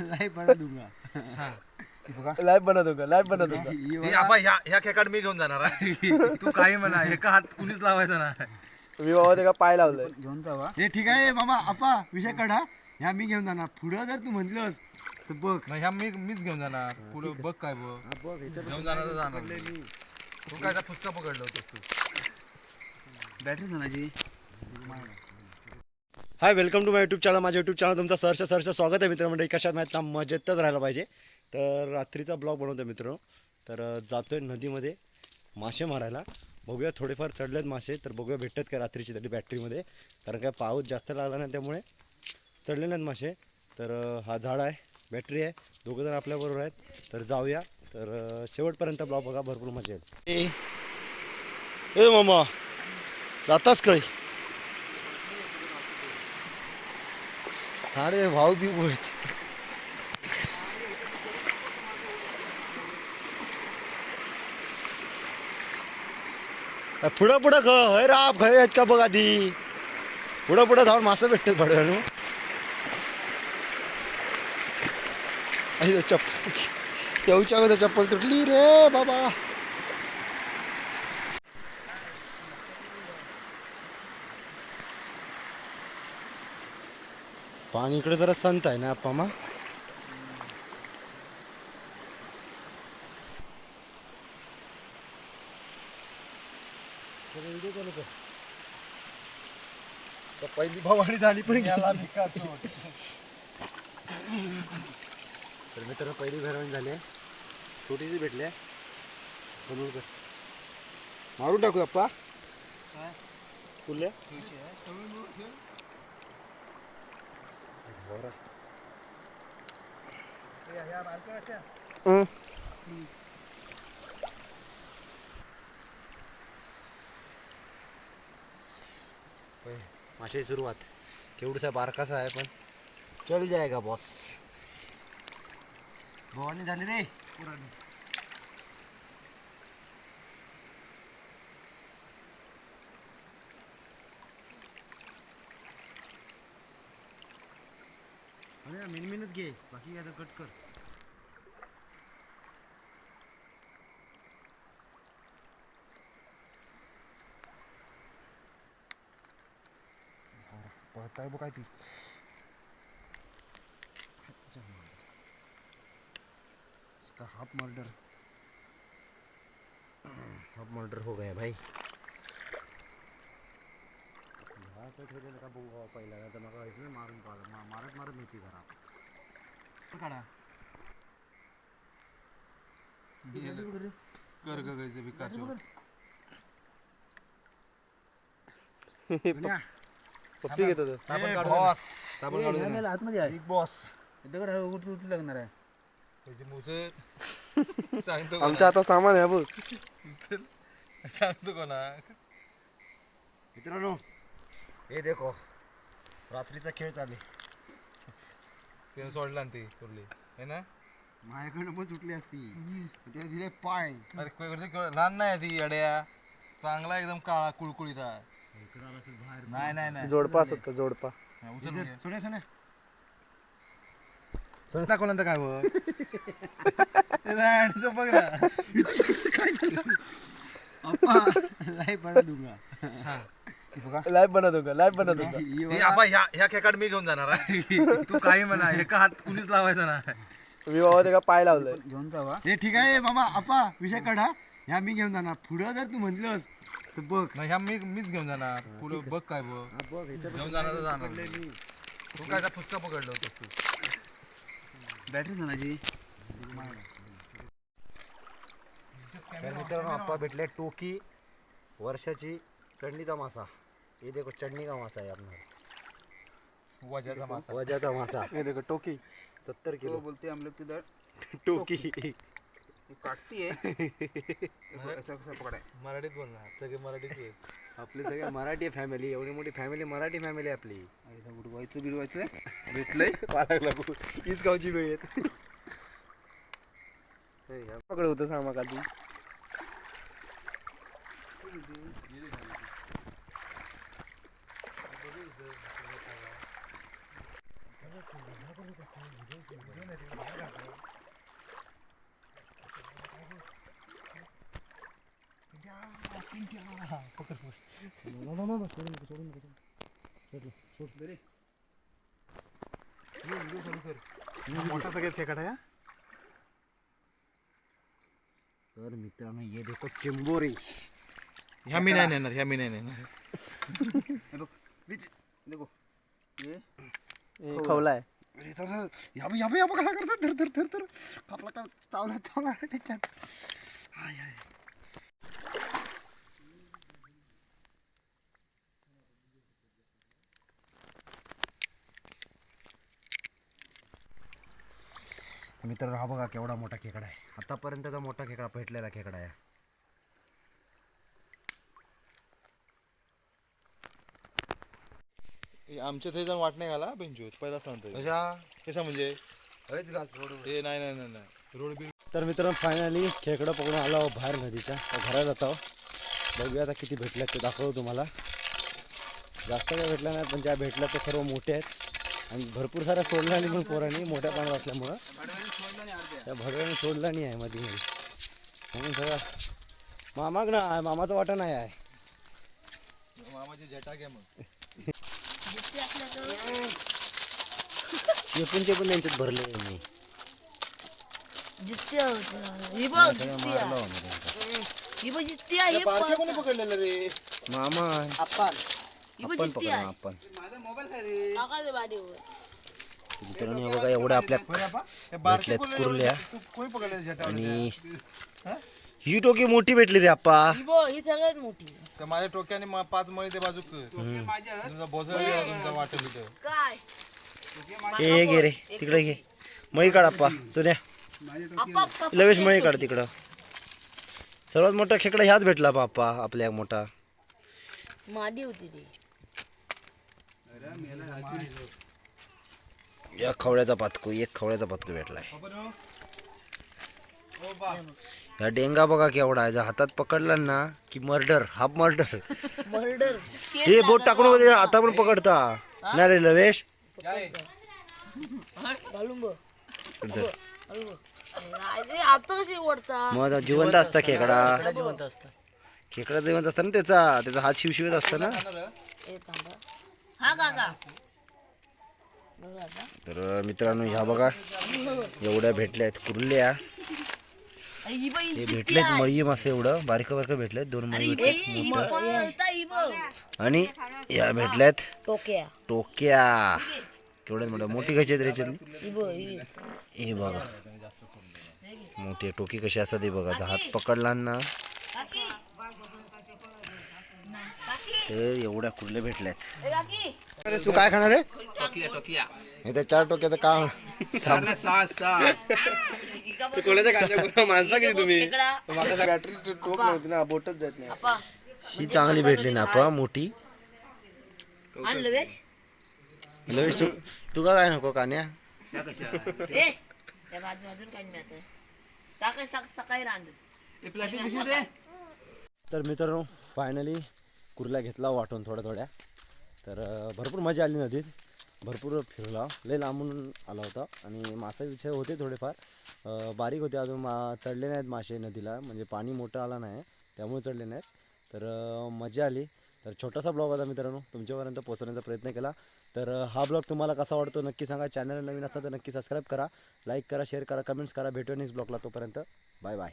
Live बना दूंगा live बनत होगा लाईव्ह हे आबा ह्या ह्या खेकाड मी घेऊन जाणार आहे. तू काही म्हणा एका हात कुणीच लावायचा नाही. मी बाबा त्याला पाय लावलंय. घेऊन जावा हे ठीक आहे मामा आपा विषय काढा ह्या मी घेऊन जाणार. पुढं जर तू म्हणलंस तर बघ. नाही ह्या मी मीच घेऊन जाणार. पुढे बघ काय बघ. बघ घेऊन जाणार तर जाणार. तू काय फुसका पकडलं होतं तू? बॅटरी जाण्याची hi welcome to my YouTube channel माझ्या यूट्यूब चॅनल तुमचं सहर्ष सरचं स्वागत आहे मित्र म्हणजे कशात माहीत ना मजेतच राहायला पाहिजे. तर रात्रीचा ब्लॉग बनवतो मित्र. तर जातो जातोय नदीमध्ये मासे मारायला. बघूया थोडेफार चढलेत मासे तर बघूया भेटतात का रात्रीची तरी बॅटरीमध्ये कारण काय पाऊस जास्त लागला नाही त्यामुळे चढले नाहीत मासे. तर हा झाड आहे बॅटरी आहे. दोघंजण आपल्याबरोबर आहेत. तर जाऊया. तर शेवटपर्यंत ब्लॉग बघा. भरपूर मजा येईल. ए मामा. जातास काही अरे भाऊ बी बोल पुढं पुढं ख हय राप खय आहेत का बघ आधी? पुढं पुढं धावून मासं भेटतात भाड्यानं चप्पल तेवच्या अगोदर चप्पल तुटली रे बाबा. पाणी इकडे जरा संत आहे ना आप्पा मा? पहिली भवानी झाली पण तर मित्रांनो पहिली भरवणी झाली आहे. छोटीशी भेटली आहे. बनवून कर. मारून टाकू अप्पा फुले? होय, माशाची सुरुवात केवढसा बारकासा आहे पण चल जाएगा बॉस भवानी झाली रे अरे मिनमिनच घे. बाकी आता कट कर. पळताय बघ काय ती. इसका हाफ़ मर्डर. हाफ़ मर्डर हो गया भाई. ठेवलेलं का बघू बाबा पहिला नाही तर मग नाही मारून पाहिलं मा मारत मारत नेते घरात काढा. कर. पप्पी घेतो. आतमध्ये बिग बॉस दगड उठ उठ लागणार आहे. सांगतो आमच्या आता सामान आहे बघ? सांगतो का ना मित्रांनो हे देखो रात्रीचा खेळ चालू त्यानं सोडला ना ती कुर्ली है ना? माझ्याकडनं पण सुटली असती. ते दिले पाय. अरे काय लहान नाही ती अड्या चांगला एकदम काळा कुळकुळीत बाहेर. नाही नाही नाही. जोडपा असतो जोडपा. हा. सोड्या सोन्या दाखवलं तर काय बघ. राणीचं बघ ना. अप्पा लाईव्ह बना दूंगा हे. बघा लाईव्ह बनत होगा लाईव्ह बनत होगा हे. आबा ह्या ह्या खेकाड मी घेऊन जाणार आहे. तू काही म्हणा एका हात कुणीच लावायचा नाही. मी बाबा त्याला पाय लावलंय. घेऊन जावा हे ठीक आहे मामा आपा विषय काढा ह्या मी घेऊन जाणार. पुढं जर तू म्हणलंस तर बघ. नाही ह्या मी मीच घेऊन जाणार. पुढे बघ काय बघ. हा, घेऊन जाणार तर जाणार तू काय फुसका पकडलं होतं तू? बॅटरी जाण्याची तर मित्रांनो आप्पा भेटले टोकी वर्षाची चढणीचा मासा. हे देखो चढणी का मासा आहे आपला वजाचा मासा। वजाचा मासा। हे देखो टोकी। सत्तर किलो। बोलते हम लोग किधर? टोकी। काटती है। ऐसा कैसा पकड़ा है। मराठीत बोल ना सगळे मराठीत. आपली सगळी मराठी फॅमिली एवढी मोठी फॅमिली मराठी फॅमिली आपली. उडवायचं बिडवायचं भेटलंय. लागू. हीच गावची वेळ येत पकड होतं सामा काधी मोठा सगळ्यात खेकडा या तर मित्रांनो ये देखो चिंबोरी ह्या मी नाही नेणार ह्या मी नाही नेणार. देखो तर याबे याबे याबे कसा करतात धर धर धर धर. कापला का चावला चावला त्याच्यात. मित्रांनो हा बघा केवढा मोठा खेकडा आहे. आतापर्यंतचा मोठा खेकडा भेटलेला खेकडा आहे. आमच्या ते जण वाट नाही घाला बेंचूत पहिला सांगतो कसा म्हणजे? हे नाही नाही नाही नाही. रोड बिल तर मित्रांनो फायनली खेकडं पकडून आलो बाहेर नदीच्या. घरात जातो बघूया आता किती भेटल्यात ते दाखवतो तुम्हाला. जास्त काय भेटल्या नाही पण ज्या भेटल्या त्या सर्व मोठे आहेत. आणि भरपूर साऱ्या सोडल्या नाही पण पोरांनी मोठ्या पाण्यात असल्यामुळं. त्या भडव्याने सोडला नाही आहे मध्ये मध्ये म्हणून सगळं मामाग ना मामाचा वाटा नाही आहे. मामाची जटा घ्या मग. चेपून त्यांच्यात भरले मी. जित्या होत्या ही बघ जित्या ही बघ जित्या ही पारख्या कोणी पकडलेलं रे? मामा. ही बघ जित्या आपण. आकाश बारीवर मित्रांनो हे बघा एवढ्या आपल्या भेटल्यात कुर्ल्या. तू कोणी पकडलेलं जटा आणि ही? टोकी मोठी भेटली रे आप्पा. ही बघ ही सगळ्यात मोठी तर माझ्या टोक्याने मा- पाच मळी ते बाजू तुमचा बोजर गेला तुमचा वाटेल इथं. काय? हे हे घे रे. तिकडे घे. मळी काढ आप्पा. चुन्या आप्पा लवेश मळी काढ तिकडं. सर्वात मोठा खेकडा ह्याच भेटला बाप्पा आपल्या मोठा. मादी होती ती. या खवळ्याचा पातकू एक खवळ्याचा पातकू भेटलाय. ह्या डेंगा बघा केवढा आहे. जर हातात पकडला ना की मर्डर हाफ मर्डर. मर्डर. हे बोट टाकून मध्ये आता पण पकडता. नाही रे लवेश. घालून बघ घालून बघ अरे आता कशी ओढता? मग आता जिवंत असता खेकडा. जिवंत असतं खेकडा जिवंत असता ना त्याचा. त्याचा हात शिवशिवत असता ना. ए थांबा. हा काका. बघ आता. तर मित्रांनो ह्या बघा. एवढ्या भेटल्या आहेत कुर्ल्या. ही हे भेटलेत मळी मासे एवढं. बारीक बारीक भेटलेत. दोन मळी भेटलेत आणि या भेटल्यात. टोक्या. टोक्या. केवढ्यात मोठ्या मोठी कशी आहेत रे याच्यातली? ही बघ मोठी टोकी कशी असतात हे बघा. हात पकडला ना. तर एवढ्या कुर्ल्या भेटल्यात. अरे तू काय खाणार आहे? हे त्या चार टोक्याचं काम. सांग माणसा किती तुम्ही? खेकडा बॅटरी टोक नव्हती ना बोटच जात नाही. ही चांगली भेटली ना आपा मोठी. आणलं वेश लवेश? तू तुका काय नको कान्या? ए त्या बाजू अजून काही नाही आता. काका सक- सकाळी रांध तर मित्रांनो फायनली कुर्ला घेतला वाटून थोड्या थोड्या. तर भरपूर मजा आली नदीत. भरपूर फिरला. लय लांबून आला होता. आणि मासे विषय होते थोडेफार. बारीक होते अजून. मा चढले नाहीत मासे नदीला. म्हणजे पाणी मोठं आलं नाही. त्यामुळे चढले नाहीत. तर मजा आली. तर छोटासा ब्लॉग होता मित्रांनो. तुमच्यापर्यंत पोहोचवण्याचा प्रयत्न केला. तर हा ब्लॉग तुम्हाला कसा वाटतो नक्की सांगा. चॅनल नवीन असेल तर नक्की सबस्क्राईब करा. लाईक करा शेअर करा कमेंट्स करा. भेटू नेक्स्ट ब्लॉगला तोपर्यंत. Bye bye.